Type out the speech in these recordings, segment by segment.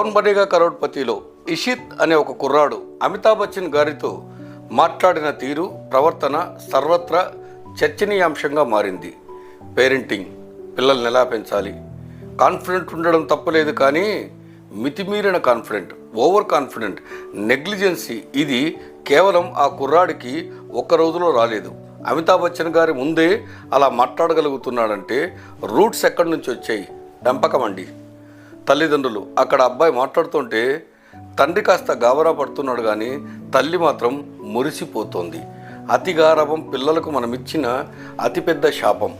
కౌన్ బనేగా కరోడ్పతిలో ఇషిత్ అనే ఒక కుర్రాడు అమితాబ్ బచ్చన్ గారితో మాట్లాడిన తీరు ప్రవర్తన సర్వత్రా చర్చనీయాంశంగా మారింది. పేరెంటింగ్ పిల్లల్ని ఎలా పెంచాలి? కాన్ఫిడెంట్ ఉండడం తప్పలేదు కానీ మితిమీరిన కాన్ఫిడెంట్ ఓవర్ కాన్ఫిడెంట్ నెగ్లిజెన్సీ ఇది కేవలం ఆ కుర్రాడికి ఒక్క రోజులో రాలేదు. అమితాబ్ బచ్చన్ గారి ముందే అలా మాట్లాడగలుగుతున్నాడంటే రూట్స్ ఎక్కడి నుంచి వచ్చాయి? డంపకమండి. తల్లిదండ్రులు అక్కడ అబ్బాయి మాట్లాడుతుంటే తండ్రి కాస్త గాబరా పడుతున్నాడు కానీ తల్లి మాత్రం మురిసిపోతోంది. అతి గారవం పిల్లలకు మనమిచ్చిన అతిపెద్ద శాపం.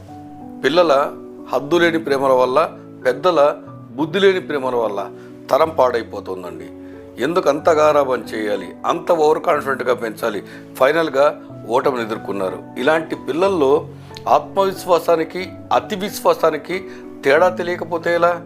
పిల్లల హద్దు లేని ప్రేమల వల్ల పెద్దల బుద్ధి లేని ప్రేమల వల్ల తరం పాడైపోతుందండి. ఎందుకు అంత గారాబం చేయాలి? అంత ఓవర్ కాన్ఫిడెంట్గా పెంచాలి? ఫైనల్గా ఓటమిని ఎదుర్కొన్నారు. ఇలాంటి పిల్లల్లో ఆత్మవిశ్వాసానికి అతి విశ్వాసానికి తేడా తెలియకపోతే ఎలా?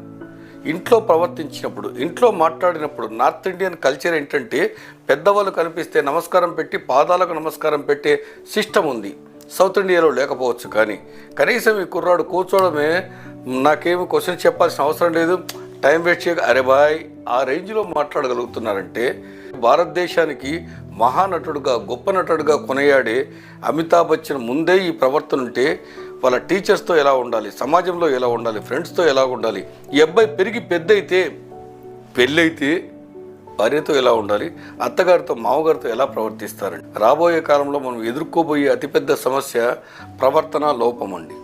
ఇంట్లో ప్రవర్తించినప్పుడు ఇంట్లో మాట్లాడినప్పుడు నార్త్ ఇండియన్ కల్చర్ ఏంటంటే పెద్దవాళ్ళు కనిపిస్తే నమస్కారం పెట్టి పాదాలకు నమస్కారం పెట్టే సిస్టమ్ ఉంది. సౌత్ ఇండియాలో లేకపోవచ్చు కానీ కనీసం ఈ కుర్రాడు కూర్చోవడమే నాకేమి క్వశ్చన్ చెప్పాల్సిన అవసరం లేదు. టైం వేస్ట్ చేయక అరే బాయ్ ఆ రేంజ్లో మాట్లాడగలుగుతున్నారంటే భారతదేశానికి మహానటుడుగా గొప్ప నటుడుగా కొనయాడే అమితాబ్ బచ్చన్ ముందే ఈ ప్రవర్తన ఉంటే వాళ్ళ టీచర్స్తో ఎలా ఉండాలి సమాజంలో ఎలా ఉండాలి ఫ్రెండ్స్తో ఎలా ఉండాలి ఈ అబ్బాయి పెరిగి పెద్ద అయితే పెళ్ళైతే భార్యతో ఎలా ఉండాలి అత్తగారితో మామగారితో ఎలా ప్రవర్తిస్తారండి? రాబోయే కాలంలో మనం ఎదుర్కోబోయే అతిపెద్ద సమస్య ప్రవర్తన లోపం అండి.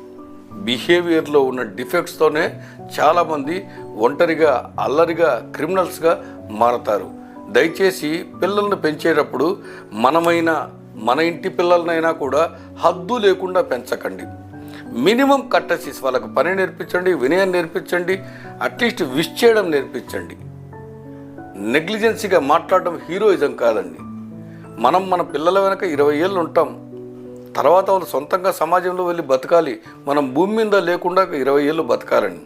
బిహేవియర్లో ఉన్న డిఫెక్ట్స్తోనే చాలామంది ఒంటరిగా అల్లరిగా క్రిమినల్స్గా మారతారు. దయచేసి పిల్లల్ని పెంచేటప్పుడు మనమైనా మన ఇంటి పిల్లలనైనా కూడా హద్దు లేకుండా పెంచకండి. మినిమం కట్టసీస్ వాళ్ళకు పని నేర్పించండి వినయం నేర్పించండి అట్లీస్ట్ విష్ చేయడం నేర్పించండి. నెగ్లిజెన్సీగా మాట్లాడడం హీరోయిజం కాదండి. మనం మన పిల్లల వెనక ఇరవై ఏళ్ళు ఉంటాం. తర్వాత వాళ్ళు సొంతంగా సమాజంలో వెళ్ళి బతకాలి. మనం భూమి మీద లేకుండా ఇరవై ఏళ్ళు బతకాలని.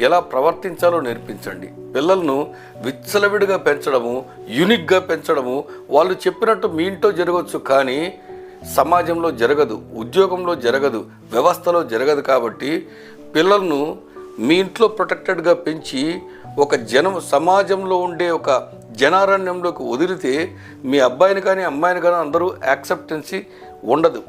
ఎలా ప్రవర్తించాలో నేర్పించండి. పిల్లలను విచ్చలవిడిగా పెంచడము యూనిక్గా పెంచడము వాళ్ళు చెప్పినట్టు మీ ఇంట్లో జరగవచ్చు కానీ సమాజంలో జరగదు ఉద్యోగంలో జరగదు వ్యవస్థలో జరగదు కాబట్టి పిల్లలను మీ ఇంట్లో ప్రొటెక్టెడ్గా పెంచి ఒక జనం సమాజంలో ఉండే ఒక జనారణ్యంలోకి వదిలితే మీ అబ్బాయిని కానీ అమ్మాయిని కానీ అందరూ యాక్సెప్టెన్సీ ఉండదు.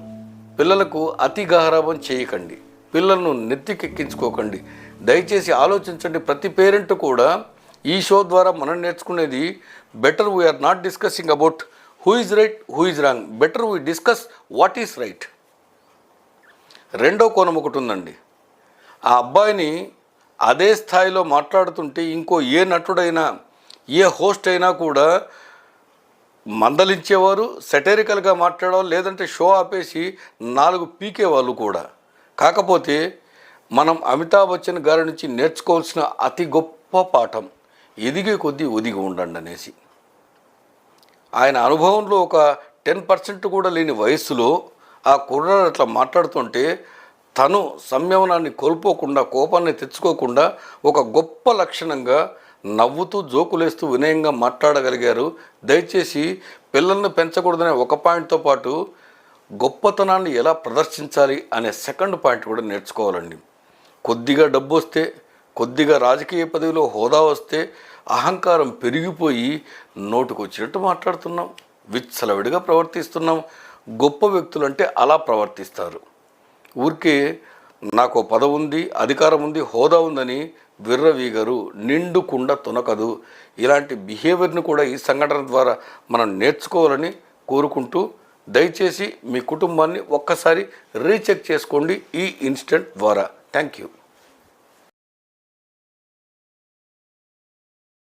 పిల్లలకు అతి గహరాభం చేయకండి. పిల్లలను నెత్తికెక్కించుకోకండి. దయచేసి ఆలోచించండి. ప్రతి పేరెంట్ కూడా ఈ షో ద్వారా మనం నేర్చుకునేది better we are not discussing about who is right who is wrong. Better we discuss what is right. రెండో కోణం ఒకటి ఉందండి. ఆ అబ్బాయిని అదే స్థాయిలో మాట్లాడుతుంటే ఇంకో ఏ నటుడైనా ఏ హోస్ట్ అయినా కూడా మందలించేవారు సెటరికల్గా మాట్లాడేవారు లేదంటే షో ఆపేసి నాలుగు పీకే వాళ్ళు కూడా. కాకపోతే మనం అమితాబ్ బచ్చన్ గారి నుంచి నేర్చుకోవాల్సిన అతి గొప్ప పాఠం ఎదిగే కొద్దీ ఒదిగి ఉండండి అనేసి ఆయన అనుభవంలో ఒక టెన్ పర్సెంట్ కూడా లేని వయస్సులో ఆ కుర్రాడు అట్లా మాట్లాడుతుంటే తను సంయమనాన్ని కోల్పోకుండా కోపాన్ని తెచ్చుకోకుండా ఒక గొప్ప లక్షణంగా నవ్వుతూ జోకులేస్తూ వినయంగా మాట్లాడగలిగారు. దయచేసి పిల్లల్ని పెంచకూడదనే ఒక పాయింట్తో పాటు గొప్పతనాన్ని ఎలా ప్రదర్శించాలి అనే సెకండ్ పాయింట్ కూడా నేర్చుకోవాలండి. కొద్దిగా డబ్బు వస్తే కొద్దిగా రాజకీయ పదవిలో హోదా వస్తే అహంకారం పెరిగిపోయి నోటుకొచ్చినట్టు మాట్లాడుతున్నాం. విచ్చలవిడిగా ప్రవర్తిస్తున్నాం. గొప్ప వ్యక్తులు అంటే అలా ప్రవర్తిస్తారు. ఊరికే నాకు ఓ పదవి ఉంది అధికారం ఉంది హోదా ఉందని విర్రవీగరు నిండుకుండ తునకదు. ఇలాంటి బిహేవియర్ని కూడా ఈ సంఘటన ద్వారా మనం నేర్చుకోవాలని కోరుకుంటూ దయచేసి మీ కుటుంబాన్ని ఒక్కసారి రీచెక్ చేసుకోండి ఈ ఇన్సిడెంట్ ద్వారా. Thank you.